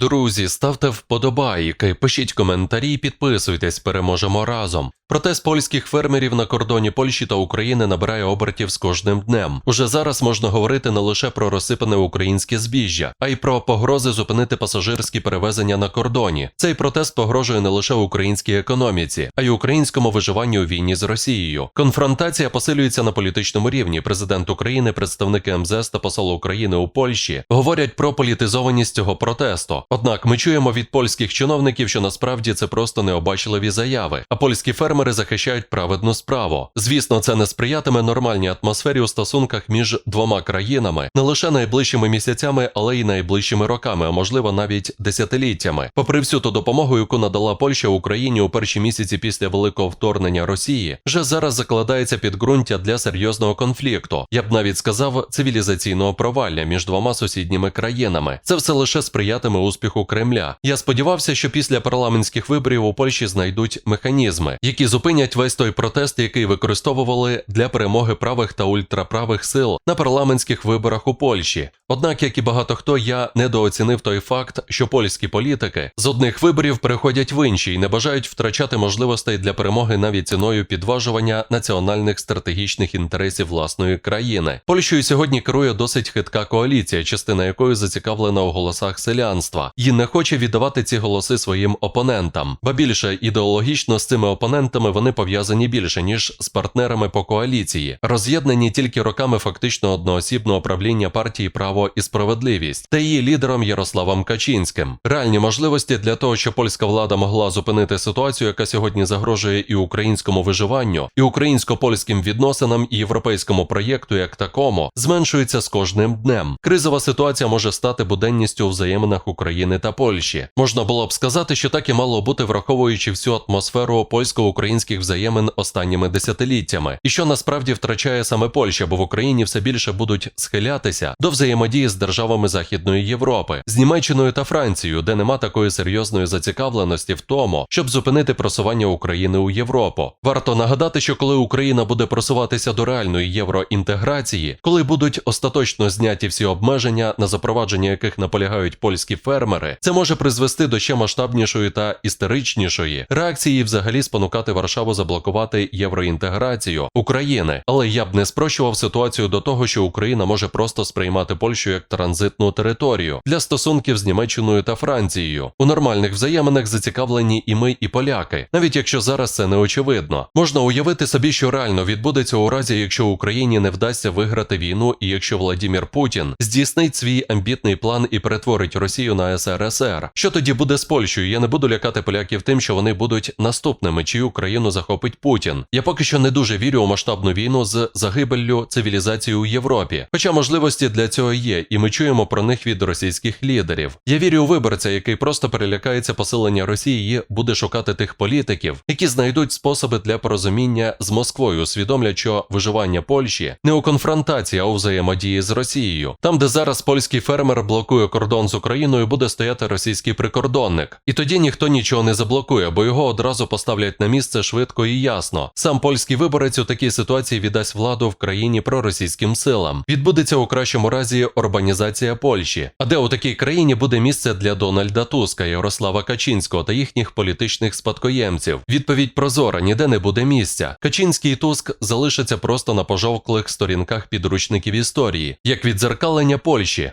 Друзі, ставте вподобайки, пишіть коментарі, підписуйтесь, переможемо разом. Протест польських фермерів на кордоні Польщі та України набирає обертів з кожним днем. Уже зараз можна говорити не лише про розсипане українське збіжжя, а й про погрози зупинити пасажирські перевезення на кордоні. Цей протест погрожує не лише українській економіці, а й українському виживанню у війні з Росією. Конфронтація посилюється на політичному рівні. Президент України, представники МЗС та посол України у Польщі говорять про політизованість цього протесту. Однак ми чуємо від польських чиновників, що насправді це просто необачливі заяви, а польські фермери захищають праведну справу. Звісно, це не сприятиме нормальній атмосфері у стосунках між двома країнами не лише найближчими місяцями, але й найближчими роками, а можливо навіть десятиліттями. Попри всю ту допомогу, яку надала Польща Україні у перші місяці після великого вторгнення Росії, вже зараз закладається підґрунтя для серйозного конфлікту. Я б навіть сказав цивілізаційного провалля між двома сусідніми країнами. Це все лише сприятиме успіху Кремля. Я сподівався, що після парламентських виборів у Польщі знайдуть механізми, які зупинять весь той протест, який використовували для перемоги правих та ультраправих сил на парламентських виборах у Польщі. Однак, як і багато хто, я недооцінив той факт, що польські політики з одних виборів переходять в інші і не бажають втрачати можливостей для перемоги навіть ціною підважування національних стратегічних інтересів власної країни. Польщею сьогодні керує досить хитка коаліція, частина якої зацікавлена у голосах селянства, і не хоче віддавати ці голоси своїм опонентам. Ба більше ідеологічно з цими опонентами вони пов'язані більше ніж з партнерами по коаліції, роз'єднані тільки роками фактично одноосібного правління партії Право і справедливість та її лідером Ярославом Качинським. Реальні можливості для того, щоб польська влада могла зупинити ситуацію, яка сьогодні загрожує і українському виживанню, і українсько-польським відносинам, і європейському проєкту як такому, зменшуються з кожним днем. Кризова ситуація може стати буденністю у взаєминах України та Польщі. Можна було б сказати, що так і мало бути, враховуючи всю атмосферу польсько-українських взаємин останніми десятиліттями, і що насправді втрачає саме Польща, бо в Україні все більше будуть схилятися до взаємодії з державами Західної Європи, з Німеччиною та Францією, де нема такої серйозної зацікавленості в тому, щоб зупинити просування України у Європу. Варто нагадати, що коли Україна буде просуватися до реальної євроінтеграції, коли будуть остаточно зняті всі обмеження, на запровадження яких наполягають польські фермери, це може призвести до ще масштабнішої та істеричнішої реакції, взагалі спонукати Варшаву заблокувати євроінтеграцію України. Але я б не спрощував ситуацію до того, що Україна може просто сприймати Польщу як транзитну територію для стосунків з Німеччиною та Францією. У нормальних взаєминах зацікавлені і ми, і поляки, навіть якщо зараз це не очевидно. Можна уявити собі, що реально відбудеться у разі, якщо Україні не вдасться виграти війну, і якщо Владімір Путін здійснить свій амбітний план і перетворить Росію на СРСР. Що тоді буде з Польщею? Я не буду лякати поляків тим, що вони будуть наступними, чию країну захопить Путін. Я поки що не дуже вірю у масштабну війну з загибеллю цивілізації у Європі. Хоча можливості для цього є, і ми чуємо про них від російських лідерів. Я вірю у виборця, який просто перелякається посилення Росії і буде шукати тих політиків, які знайдуть способи для порозуміння з Москвою, усвідомлять, що виживання Польщі не у конфронтації, а у взаємодії з Росією. Там, де зараз польський фермер блокує кордон з Україною, буде стояти російський прикордонник. І тоді ніхто нічого не заблокує, бо його одразу поставлять на місце швидко і ясно. Сам польський виборець у такій ситуації віддасть владу в країні проросійським силам. Відбудеться у кращому разі урбанізація Польщі. А де у такій країні буде місце для Дональда Туска, Ярослава Качинського та їхніх політичних спадкоємців? Відповідь прозора: ніде не буде місця. Качинський і Туск залишаться просто на пожовклих сторінках підручників історії, як відзеркалення Польщі.